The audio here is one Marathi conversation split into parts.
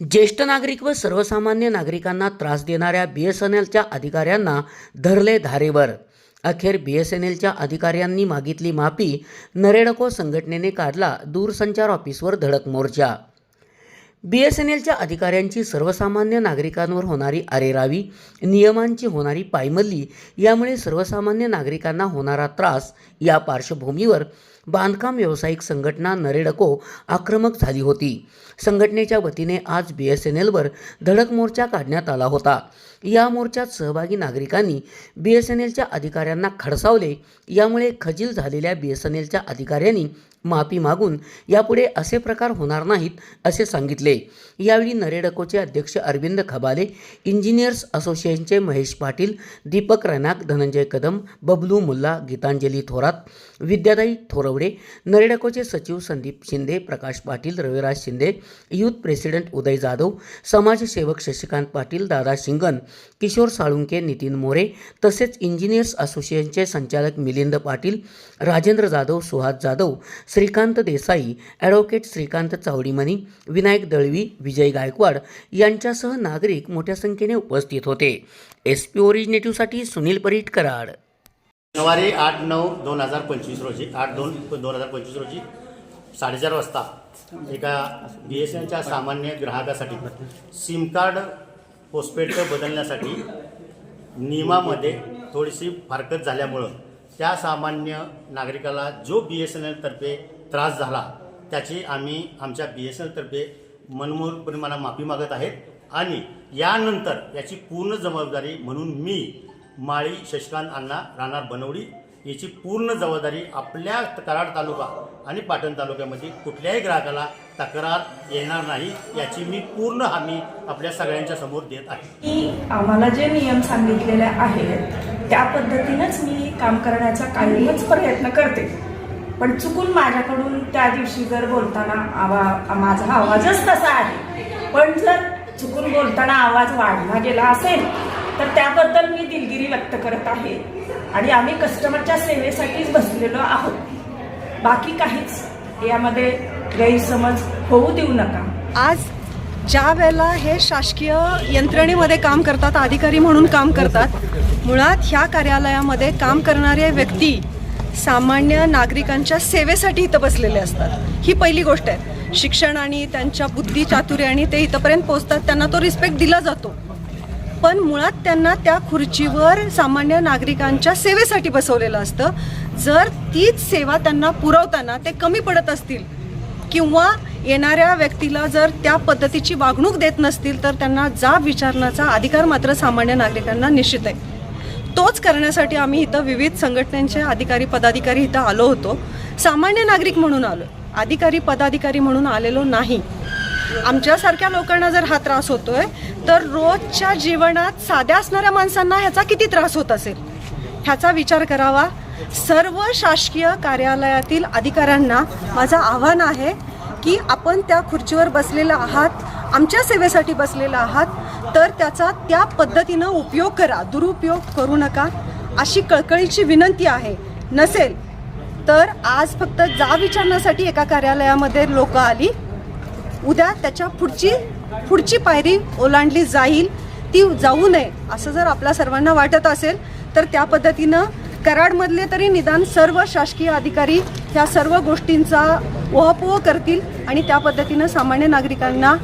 ज्येष्ठ नागरिक व सर्वसामान्य नागरिकांना त्रास देणाऱ्या बी एस एन एलच्या अधिकाऱ्यांना धरले धारेवर. अखेर बी एस एन एलच्या अधिकाऱ्यांनी मागितली माफी नरेडको संघटनेने काढला दूरसंचार ऑफिसवर धडक मोर्चा. बी एस एन एलच्या अधिकाऱ्यांची सर्वसामान्य नागरिकांवर होणारी अरेरावी नियमांची होणारी पायमल्ली यामुळे सर्वसामान्य नागरिकांना होणारा त्रास या पार्श्वभूमीवर बांधकाम व्यावसायिक संघटना नरेडको आक्रमक झाली होती. संघटनेच्या वतीने आज बी एस एन एलवर धडक मोर्चा काढण्यात आला होता. या मोर्चात सहभागी नागरिकांनी बी एस एन एलच्या अधिकाऱ्यांना खडसावले. यामुळे खजील झालेल्या बी एस एन एलच्या अधिकाऱ्यांनी माफी मागून यापुढे असे प्रकार होणार नाहीत असे सांगितले. यावेळी नरेडकोचे अध्यक्ष अरविंद खबाले इंजिनियर्स असोसिएशनचे महेश पाटील दीपक रैनाक धनंजय कदम बबलू मुल्ला गीतांजली थोरात विद्यादाई थोरवडे नरेडकोचे सचिव संदीप शिंदे प्रकाश पाटील रविराज शिंदे युथ प्रेसिडेंट उदय जाधव समाजसेवक शशिकांत पाटील दादा शिंगण किशोर साळुंके नितीन मोरे तसेच इंजिनियर्स असोसिएशनचे संचालक मिलिंद पाटील राजेंद्र जाधव सुहास जाधव श्रीकांत देसाई ॲडव्होकेट श्रीकांत चावडीमणी विनायक दळवी विजय गायकवाड यांच्यासह नागरिक मोठ्या संख्येने उपस्थित होते. एस पी ओरिजिनेटिव्हसाठी सुनील परीट कराड शनिवारी आठ नऊ दोन हजार पंचवीस रोजी आठ दोन दोन हजार पंचवीस रोजी साडेचार वाजता एका बी एस एनच्या सामान्य ग्राहकासाठी सिम कार्ड पोस्टपेड बदलण्यासाठी नियमामध्ये थोडीशी फारकत झाल्यामुळं त्या सामान्य नागरिकाला जो बी एस एन एलतर्फे त्रास झाला त्याची आम्ही आमच्या बी एस एन एलतर्फे मनमोहकपणे मला माफी मागत आहेत. आणि यानंतर याची पूर्ण जबाबदारी म्हणून मी माळी शशिकांत अण्णा राहणार बनवडी याची पूर्ण जबाबदारी आपल्या कराड तालुका आणि पाटण तालुक्यामध्ये कुठल्याही ग्राहकाला तक्रार येणार नाही याची मी पूर्ण हमी आपल्या सगळ्यांच्या समोर देत आहे. की आम्हाला जे नियम सांगितलेले आहेत त्या पद्धतीनंच मी काम करण्याचा कायमच प्रयत्न करते. पण चुकून माझ्याकडून त्या दिवशी जर बोलताना आवा माझा आवाजच तसा आहे. पण जर चुकून बोलताना आवाज वाढला गेला असेल तर त्याबद्दल मी दिलगिरी व्यक्त करत आहे. आणि आम्ही कस्टमरच्या सेवेसाठीच बसलेलो आहोत. बाकी काहीच यामध्ये गैरसमज होऊ देऊ नका. आज ज्या वेळेला हे शासकीय यंत्रणेमध्ये काम करतात अधिकारी म्हणून काम करतात मुळात ह्या कार्यालयामध्ये काम करणारे व्यक्ती सामान्य नागरिकांच्या सेवेसाठी इथं बसलेले असतात. ही पहिली गोष्ट आहे. शिक्षण आणि त्यांच्या बुद्धी चातुर्याने ते इथंपर्यंत पोहोचतात त्यांना तो रिस्पेक्ट दिला जातो. पण मुळात त्यांना त्या खुर्चीवर सामान्य नागरिकांच्या सेवेसाठी बसवलेलं असतं. जर तीच सेवा त्यांना पुरवताना ते कमी पडत असतील किंवा येणाऱ्या व्यक्तीला जर त्या पद्धतीची वागणूक देत नसतील तर त्यांना जाब विचारण्याचा अधिकार मात्र सामान्य नागरिकांना निश्चित आहे. तोच करण्यासाठी आम्ही इथं विविध संघटनांचे अधिकारी पदाधिकारी इथं आलो होतो. सामान्य नागरिक म्हणून आलो. अधिकारी पदाधिकारी म्हणून आलेलो नाही. आमच्यासारख्या लोकांना जर हा त्रास होतोय तर रोजच्या जीवनात साध्या असणाऱ्या माणसांना ह्याचा किती त्रास होत असेल? ह्याचा विचार करावा. सर्व शासकीय कार्यालयातील अधिकाऱ्यांना माझं आव्हान आहे की आपण त्या खुर्चीवर बसलेला आहात आमच्या सेवेसाठी बसलेला आहात तर त्याचा त्या पद्धतीनं उपयोग करा. दुरुपयोग करू नका. अशी कळकळीची विनंती आहे. नसेल तर आज फक्त जा विचारण्यासाठी एका कार्यालयामध्ये लोक आली. उद्या त्याच्या पुढची पुढची पायरी ओलांडली जाईल ती जाऊ नये असं जर आपल्या सर्वांना वाटत असेल तर त्या पद्धतीनं कराडमधले तरी निदान सर्व शासकीय अधिकारी ह्या सर्व गोष्टींचा ओहापोह करतील आणि त्या पद्धतीनं सामान्य नागरिकांना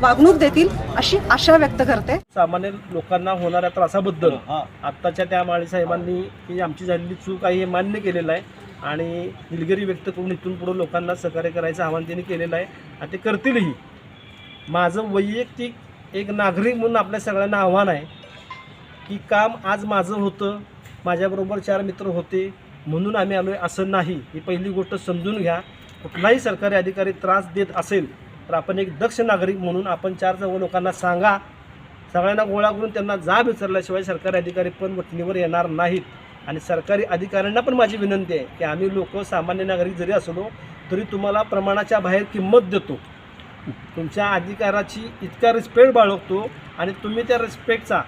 वागणूक देतील अशी आशा व्यक्त करते. सामान्य लोकांना होणाऱ्या त्रासाबद्दल आत्ताच्या त्या माळी साहेबांनी ही आमची झालेली चूक आहे हे मान्य केलेलं आहे आणि दिलगिरी व्यक्त करून इथून पुढे लोकांना सहकार्य करायचं आव्हान त्यांनी केलेलं आहे. आणि ते करतीलही. माझं वैयक्तिक एक नागरिक म्हणून आपल्या सगळ्यांना आव्हान आहे की काम आज माझं होतं माझ्याबरोबर चार मित्र होते म्हणून आम्ही आलो आहे असं नाही. ही पहिली गोष्ट समजून घ्या. कुठलाही सरकारी अधिकारी त्रास देत असेल तर आपण एक दक्ष नागरिक म्हणून आपण चार चौघ लोकांना सांगा. सगळ्यांना गोळा करून त्यांना जाब विचारल्याशिवाय सरकारी अधिकारी पण वठणीवर येणार नाहीत. आणि सरकारी अधिकाऱ्यांना पण माझी विनंती आहे की आम्ही लोक सामान्य नागरिक जरी असलो तरी तुम्हाला प्रमाणाच्या बाहेर किंमत देतो. तुमच्या अधिकाराची इतका रिस्पेक्ट बाळगतो आणि तुम्ही त्या रिस्पेक्टचा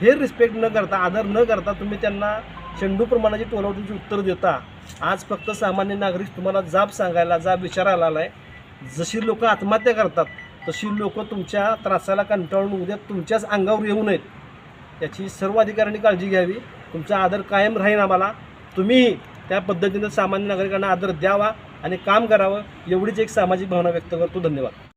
फेर रिस्पेक्ट न करता आदर न करता तुम्ही त्यांना चेंडू प्रमाणाची टोलावटीची उत्तर देता. आज फक्त सामान्य नागरिक तुम्हाला जाब सांगायला जाब विचारायला आला आहे जशी लोक आत्महत्या करतात तशी लोकं तुमच्या त्रासाला कंटाळून उद्या तुमच्याच अंगावर येऊ नयेत. याची सर्व अधिकाऱ्यांनी काळजी घ्यावी. तुमचा आदर कायम राहील आम्हाला. तुम्ही त्या पद्धतीनं सामान्य नागरिकांना आदर द्यावा आणि काम करावं एवढीच एक सामाजिक भावना व्यक्त करतो. धन्यवाद.